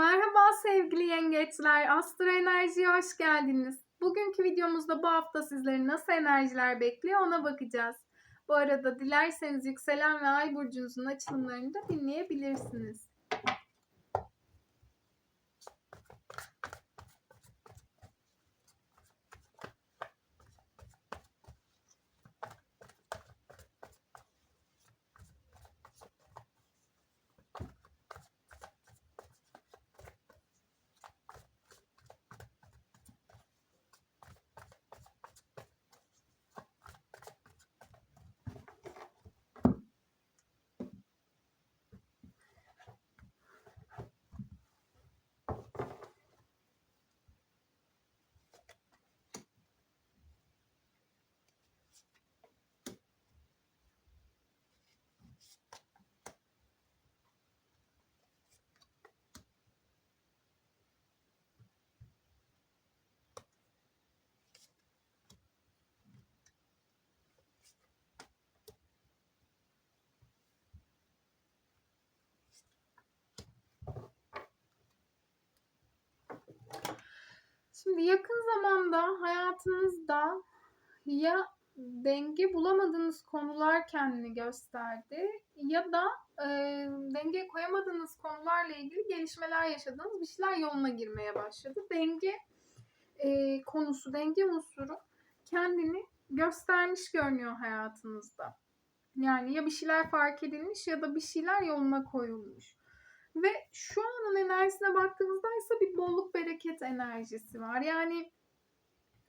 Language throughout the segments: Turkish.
Merhaba sevgili yengeçler, Astro Enerji'ye hoş geldiniz. Bugünkü videomuzda bu hafta sizleri nasıl enerjiler bekliyor ona bakacağız. Bu arada dilerseniz yükselen ve ay burcunuzun açılımlarını da dinleyebilirsiniz. Şimdi yakın zamanda hayatınızda ya denge bulamadığınız konular kendini gösterdi ya da e, denge koyamadığınız konularla ilgili gelişmeler yaşadığınız bir şeyler yoluna girmeye başladı. Denge e, konusu, denge unsuru kendini göstermiş görünüyor hayatınızda. Yani ya bir şeyler fark edilmiş ya da bir şeyler yoluna koyulmuş. Ve şu anın enerjisine baktığımızda ise bir bolluk bereket enerjisi var. Yani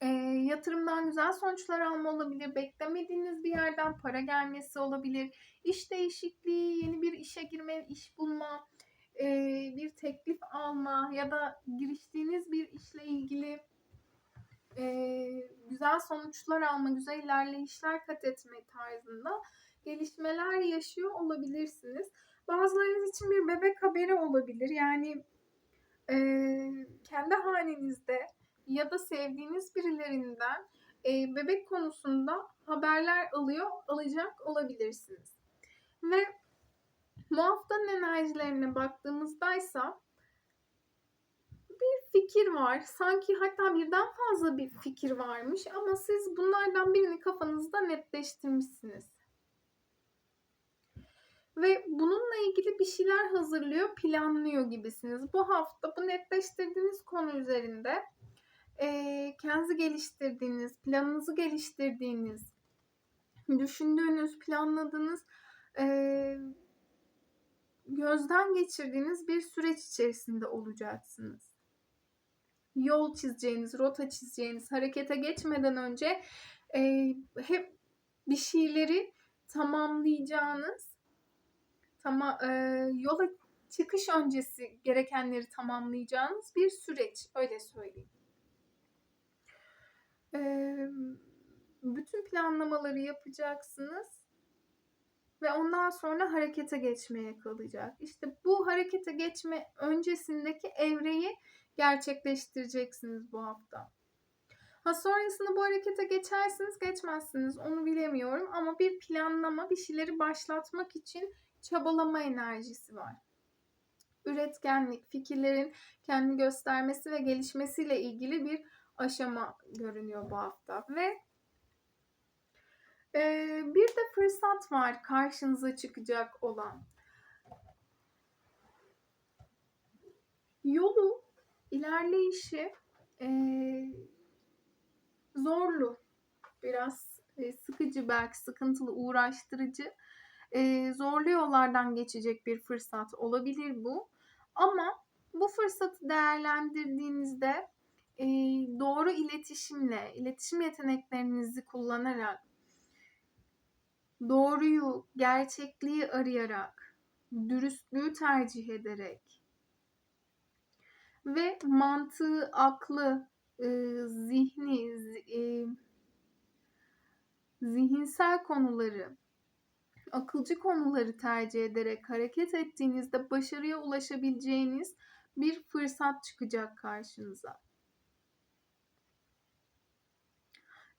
e, yatırımdan güzel sonuçlar alma olabilir, beklemediğiniz bir yerden para gelmesi olabilir, iş değişikliği, yeni bir işe girme, iş bulma, e, bir teklif alma ya da giriştiğiniz bir işle ilgili e, güzel sonuçlar alma, güzel ilerleyişler kat etme tarzında gelişmeler yaşıyor olabilirsiniz. Bazılarınız için bir bebek haberi olabilir. Yani e, kendi halinizde ya da sevdiğiniz birilerinden e, bebek konusunda haberler alıyor, alacak olabilirsiniz. Ve bu haftanın enerjilerine baktığımızdaysa bir fikir var. Sanki hatta birden fazla bir fikir varmış ama siz bunlardan birini kafanızda netleştirmişsiniz ve bununla ilgili bir şeyler hazırlıyor, planlıyor gibisiniz. Bu hafta bu netleştirdiğiniz konu üzerinde e, kendinizi geliştirdiğiniz, planınızı geliştirdiğiniz, düşündüğünüz, planladığınız, e, gözden geçirdiğiniz bir süreç içerisinde olacaksınız. Yol çizeceğiniz, rota çizeceğiniz, harekete geçmeden önce e, hep bir şeyleri tamamlayacağınız Tama, e, yola çıkış öncesi gerekenleri tamamlayacağınız bir süreç. Öyle söyleyeyim. E, bütün planlamaları yapacaksınız ve ondan sonra harekete geçmeye kalacak. İşte bu harekete geçme öncesindeki evreyi gerçekleştireceksiniz bu hafta. Ha sonrasında bu harekete geçersiniz geçmezsiniz onu bilemiyorum ama bir planlama bir şeyleri başlatmak için çabalama enerjisi var. Üretkenlik, fikirlerin kendi göstermesi ve gelişmesiyle ilgili bir aşama görünüyor bu hafta. Ve e, bir de fırsat var karşınıza çıkacak olan. Yolu, ilerleyişi e, zorlu, biraz e, sıkıcı belki sıkıntılı, uğraştırıcı zorlu yollardan geçecek bir fırsat olabilir bu. Ama bu fırsatı değerlendirdiğinizde doğru iletişimle, iletişim yeteneklerinizi kullanarak, doğruyu, gerçekliği arayarak, dürüstlüğü tercih ederek ve mantığı, aklı, e, zihni, zihinsel konuları akılcı konuları tercih ederek hareket ettiğinizde başarıya ulaşabileceğiniz bir fırsat çıkacak karşınıza.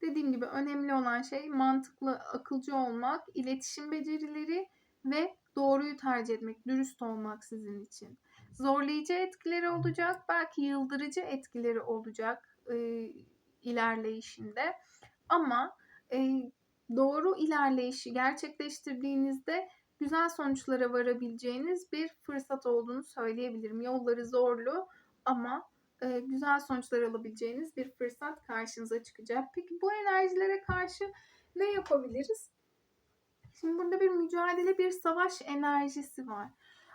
Dediğim gibi önemli olan şey mantıklı, akılcı olmak, iletişim becerileri ve doğruyu tercih etmek, dürüst olmak sizin için. zorlayıcı etkileri olacak, belki yıldırıcı etkileri olacak e, ilerleyişinde. Ama e, doğru ilerleyişi gerçekleştirdiğinizde güzel sonuçlara varabileceğiniz bir fırsat olduğunu söyleyebilirim. Yolları zorlu ama e, güzel sonuçlar alabileceğiniz bir fırsat karşınıza çıkacak. Peki bu enerjilere karşı ne yapabiliriz? Şimdi burada bir mücadele, bir savaş enerjisi var.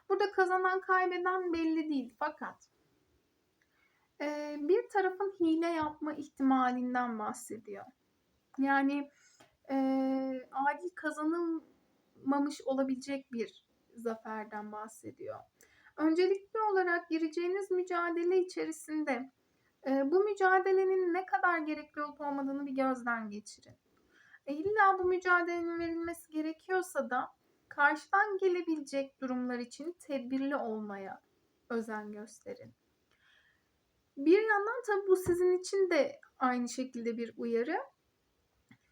Burada kazanan kaybeden belli değil fakat e, bir tarafın hile yapma ihtimalinden bahsediyor. Yani e, adil kazanılmamış olabilecek bir zaferden bahsediyor. Öncelikli olarak gireceğiniz mücadele içerisinde e, bu mücadelenin ne kadar gerekli olup olmadığını bir gözden geçirin. E, illa bu mücadelenin verilmesi gerekiyorsa da karşıdan gelebilecek durumlar için tedbirli olmaya özen gösterin. Bir yandan tabii bu sizin için de aynı şekilde bir uyarı.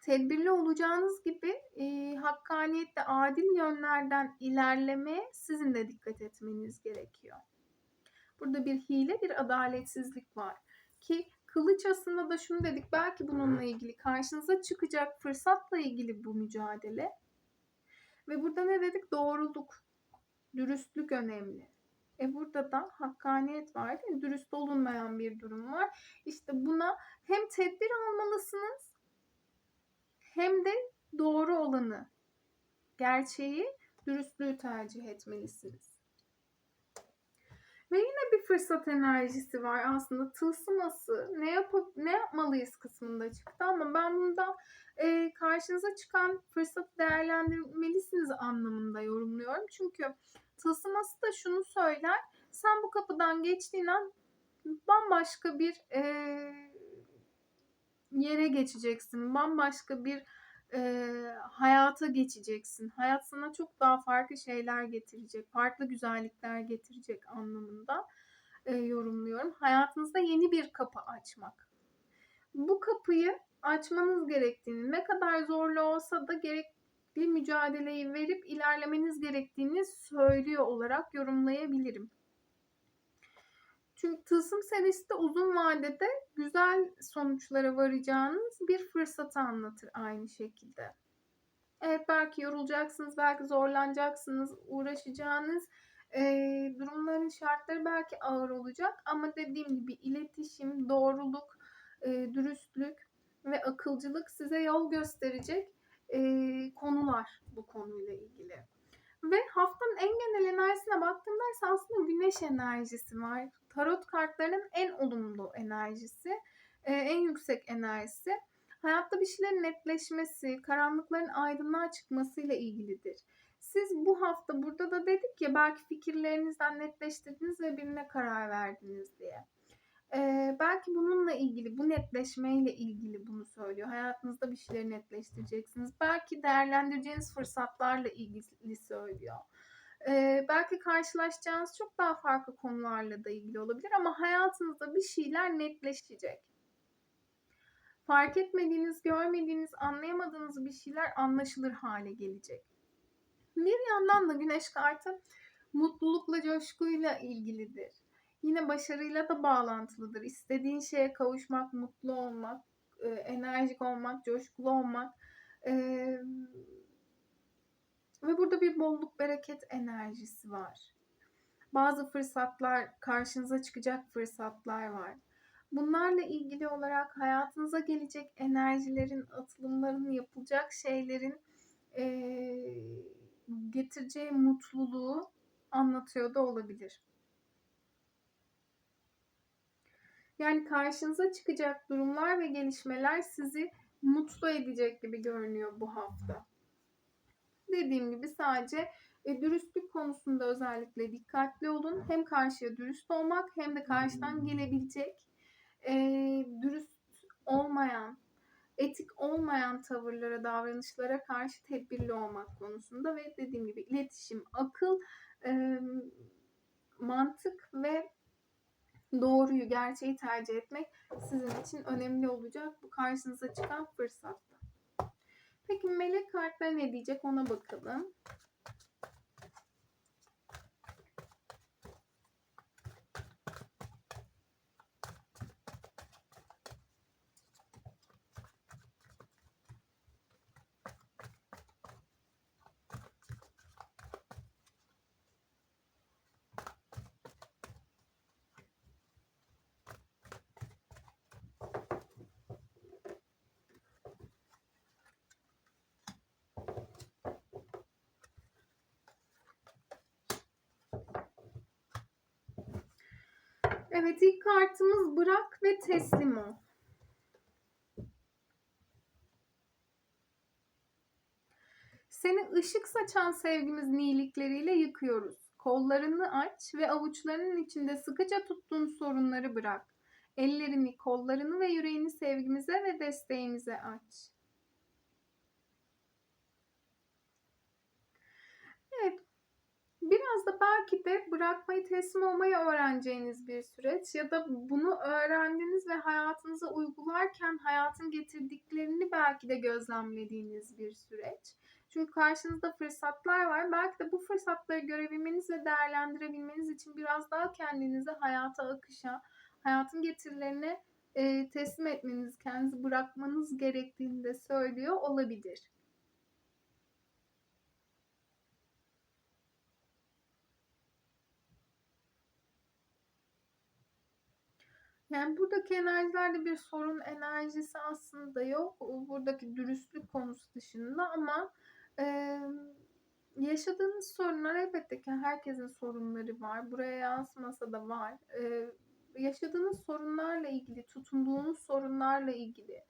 Tedbirli olacağınız gibi e, hakkaniyetle adil yönlerden ilerlemeye sizin de dikkat etmeniz gerekiyor. Burada bir hile, bir adaletsizlik var. Ki kılıç aslında da şunu dedik, belki bununla ilgili karşınıza çıkacak fırsatla ilgili bu mücadele. Ve burada ne dedik? Doğruluk, dürüstlük önemli. E burada da hakkaniyet var değil mi? Dürüst olunmayan bir durum var. İşte buna hem tedbir almalısınız hem de doğru olanı, gerçeği, dürüstlüğü tercih etmelisiniz. Ve yine bir fırsat enerjisi var aslında tılsıması ne yapıp ne yapmalıyız kısmında çıktı ama ben bunda e, karşınıza çıkan fırsatı değerlendirmelisiniz anlamında yorumluyorum. Çünkü tılsıması da şunu söyler sen bu kapıdan geçtiğin an bambaşka bir e, yere geçeceksin. Bambaşka bir e, hayata geçeceksin. Hayat sana çok daha farklı şeyler getirecek. Farklı güzellikler getirecek anlamında e, yorumluyorum. Hayatınızda yeni bir kapı açmak. Bu kapıyı açmanız gerektiğini, ne kadar zorlu olsa da gerekli mücadeleyi verip ilerlemeniz gerektiğini söylüyor olarak yorumlayabilirim. Çünkü tılsım serisi de uzun vadede güzel sonuçlara varacağınız bir fırsatı anlatır aynı şekilde. Evet belki yorulacaksınız, belki zorlanacaksınız, uğraşacağınız e, durumların şartları belki ağır olacak ama dediğim gibi iletişim, doğruluk, e, dürüstlük ve akılcılık size yol gösterecek e, konular bu konuyla ilgili. Ve haftanın en genel enerjisine baktığımda aslında güneş enerjisi var. Tarot kartlarının en olumlu enerjisi, e, en yüksek enerjisi. Hayatta bir şeylerin netleşmesi, karanlıkların aydınlığa çıkmasıyla ilgilidir. Siz bu hafta burada da dedik ya belki fikirlerinizden netleştirdiniz ve birine karar verdiniz diye. Ee, belki bununla ilgili, bu netleşmeyle ilgili bunu söylüyor. Hayatınızda bir şeyleri netleştireceksiniz. Belki değerlendireceğiniz fırsatlarla ilgili söylüyor. Ee, belki karşılaşacağınız çok daha farklı konularla da ilgili olabilir ama hayatınızda bir şeyler netleşecek. Fark etmediğiniz, görmediğiniz, anlayamadığınız bir şeyler anlaşılır hale gelecek. Bir yandan da güneş kartı mutlulukla, coşkuyla ilgilidir. Yine başarıyla da bağlantılıdır. İstediğin şeye kavuşmak, mutlu olmak, enerjik olmak, coşkulu olmak. Ve burada bir bolluk bereket enerjisi var. Bazı fırsatlar, karşınıza çıkacak fırsatlar var. Bunlarla ilgili olarak hayatınıza gelecek enerjilerin, atılımların, yapılacak şeylerin e, getireceği mutluluğu anlatıyor da olabilir. Yani karşınıza çıkacak durumlar ve gelişmeler sizi mutlu edecek gibi görünüyor bu hafta. Dediğim gibi sadece e, dürüstlük konusunda özellikle dikkatli olun. Hem karşıya dürüst olmak hem de karşıdan gelebilecek e, dürüst olmayan, etik olmayan tavırlara, davranışlara karşı tedbirli olmak konusunda ve dediğim gibi iletişim, akıl, e, mantık ve doğruyu, gerçeği tercih etmek sizin için önemli olacak bu karşınıza çıkan fırsatta. Peki melek kartlar ne diyecek ona bakalım. Evet ilk kartımız bırak ve teslim ol. Seni ışık saçan sevgimiz niyilikleriyle yıkıyoruz. Kollarını aç ve avuçlarının içinde sıkıca tuttuğun sorunları bırak. Ellerini, kollarını ve yüreğini sevgimize ve desteğimize aç. Evet. Biraz da belki de bırakmayı teslim olmayı öğreneceğiniz bir süreç ya da bunu öğrendiniz ve hayatınıza uygularken hayatın getirdiklerini belki de gözlemlediğiniz bir süreç. Çünkü karşınızda fırsatlar var. Belki de bu fırsatları görebilmeniz ve değerlendirebilmeniz için biraz daha kendinizi hayata akışa, hayatın getirilerine teslim etmeniz, kendinizi bırakmanız gerektiğini de söylüyor olabilir. Yani buradaki enerjilerde bir sorun enerjisi aslında yok. Buradaki dürüstlük konusu dışında ama e, yaşadığınız sorunlar elbette ki herkesin sorunları var. Buraya yansımasa da var. E, yaşadığınız sorunlarla ilgili, tutunduğunuz sorunlarla ilgili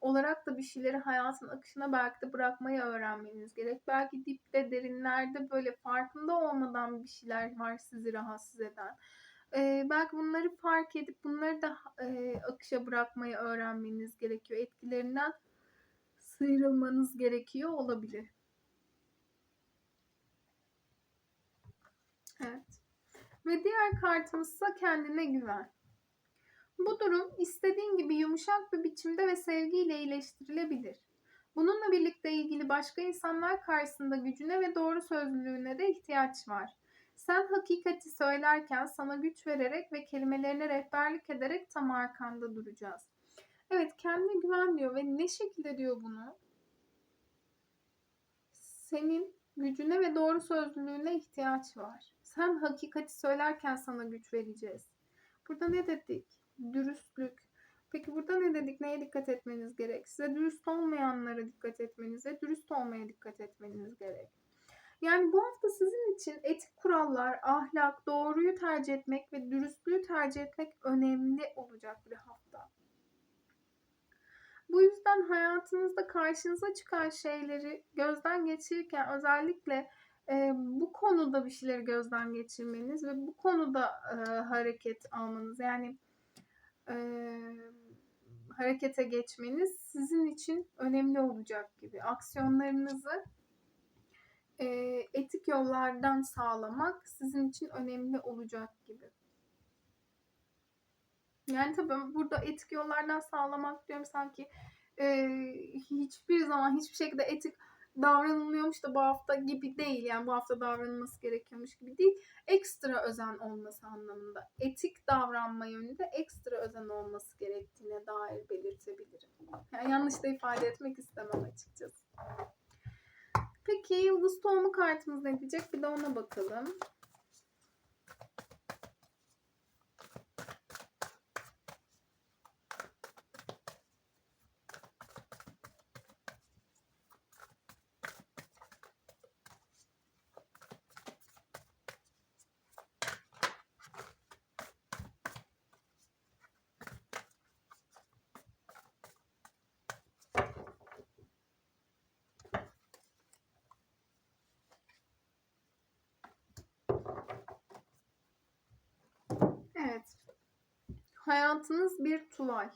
olarak da bir şeyleri hayatın akışına belki de bırakmayı öğrenmeniz gerek. Belki dipte, derinlerde böyle farkında olmadan bir şeyler var sizi rahatsız eden. Ee, belki bunları fark edip bunları da e, akışa bırakmayı öğrenmeniz gerekiyor. Etkilerinden sıyrılmanız gerekiyor olabilir. Evet. Ve diğer kartımızsa kendine güven. Bu durum istediğin gibi yumuşak bir biçimde ve sevgiyle iyileştirilebilir. Bununla birlikte ilgili başka insanlar karşısında gücüne ve doğru sözlülüğüne de ihtiyaç var. Sen hakikati söylerken sana güç vererek ve kelimelerine rehberlik ederek tam arkanda duracağız. Evet kendine güven diyor ve ne şekilde diyor bunu? Senin gücüne ve doğru sözlülüğüne ihtiyaç var. Sen hakikati söylerken sana güç vereceğiz. Burada ne dedik? Dürüstlük. Peki burada ne dedik? Neye dikkat etmeniz gerek? Size dürüst olmayanlara dikkat etmenize, dürüst olmaya dikkat etmeniz gerek. Yani bu hafta sizin için etik kurallar, ahlak, doğruyu tercih etmek ve dürüstlüğü tercih etmek önemli olacak bir hafta. Bu yüzden hayatınızda karşınıza çıkan şeyleri gözden geçirirken özellikle e, bu konuda bir şeyleri gözden geçirmeniz ve bu konuda e, hareket almanız yani e, harekete geçmeniz sizin için önemli olacak gibi. Aksiyonlarınızı e, etik yollardan sağlamak sizin için önemli olacak gibi. Yani tabii burada etik yollardan sağlamak diyorum sanki e, hiçbir zaman hiçbir şekilde etik davranılmıyormuş da bu hafta gibi değil. Yani bu hafta davranılması gerekiyormuş gibi değil. Ekstra özen olması anlamında. Etik davranma yönünde ekstra özen olması gerektiğine dair belirtebilirim. Yani yanlış da ifade etmek istemem açıkçası. Peki yıldız tohumu kartımız ne diyecek? Bir de ona bakalım. Evet. Hayatınız bir tuval.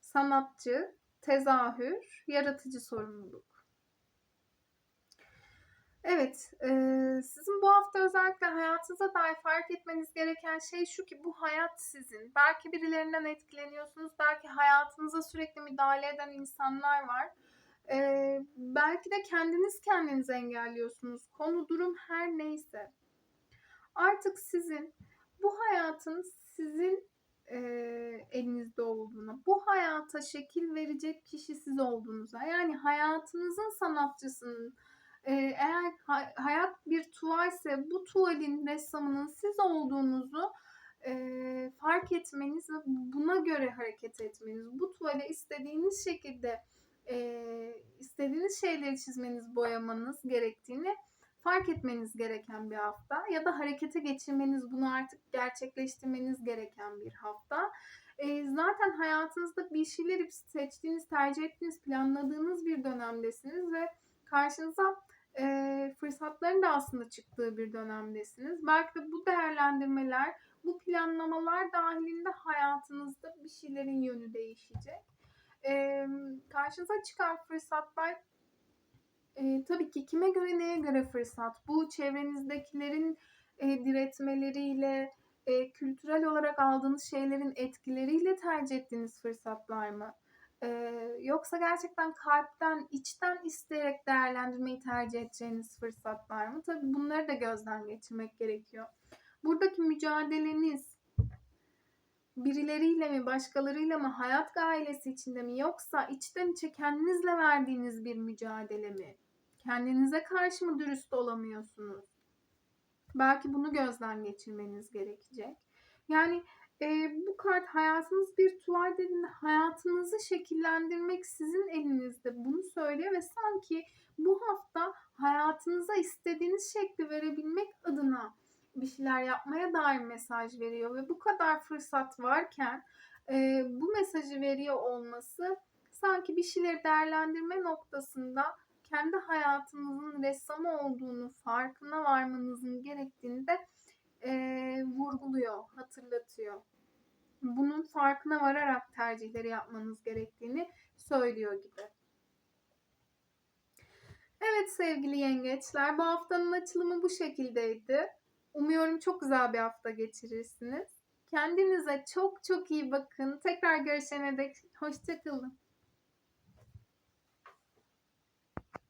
Sanatçı, tezahür, yaratıcı sorumluluk. Evet, e, sizin bu hafta özellikle hayatınıza dair fark etmeniz gereken şey şu ki bu hayat sizin. Belki birilerinden etkileniyorsunuz, belki hayatınıza sürekli müdahale eden insanlar var. E, belki de kendiniz kendinizi engelliyorsunuz. Konu, durum her neyse. Artık sizin bu hayatın sizin e, elinizde olduğuna, bu hayata şekil verecek kişi siz olduğunuza, yani hayatınızın sanatçısının e, eğer ha, hayat bir tuvalse bu tuvalin ressamının siz olduğunuzu e, fark etmeniz ve buna göre hareket etmeniz, bu tuvale istediğiniz şekilde e, istediğiniz şeyleri çizmeniz, boyamanız gerektiğini fark etmeniz gereken bir hafta ya da harekete geçirmeniz, bunu artık gerçekleştirmeniz gereken bir hafta. Eee, zaten hayatınızda bir şeyleri seçtiğiniz, tercih ettiğiniz, planladığınız bir dönemdesiniz ve karşınıza eee, fırsatların da aslında çıktığı bir dönemdesiniz. Belki de bu değerlendirmeler, bu planlamalar dahilinde hayatınızda bir şeylerin yönü değişecek. Emm, karşınıza çıkan fırsatlar Eee, tabii ki kime göre, neye göre fırsat? Bu çevrenizdekilerin, eee, diretmeleriyle, eee, kültürel olarak aldığınız şeylerin etkileriyle tercih ettiğiniz fırsatlar mı? Eee, yoksa gerçekten kalpten, içten isteyerek değerlendirmeyi tercih edeceğiniz fırsatlar mı? Tabii bunları da gözden geçirmek gerekiyor. Buradaki mücadeleniz birileriyle mi, başkalarıyla mı, hayat gailesi içinde mi yoksa içten içe kendinizle verdiğiniz bir mücadele mi? Kendinize karşı mı dürüst olamıyorsunuz? Belki bunu gözden geçirmeniz gerekecek. Yani e, bu kart hayatınız bir tuval dediğinde hayatınızı şekillendirmek sizin elinizde. Bunu söylüyor ve sanki bu hafta hayatınıza istediğiniz şekli verebilmek adına bir şeyler yapmaya dair mesaj veriyor ve bu kadar fırsat varken e, bu mesajı veriyor olması sanki bir şeyleri değerlendirme noktasında kendi hayatınızın ressamı olduğunu farkına varmanızın gerektiğini de e, vurguluyor, hatırlatıyor. Bunun farkına vararak tercihleri yapmanız gerektiğini söylüyor gibi. Evet sevgili yengeçler, bu haftanın açılımı bu şekildeydi. Umuyorum çok güzel bir hafta geçirirsiniz. Kendinize çok çok iyi bakın. Tekrar görüşene dek hoşçakalın.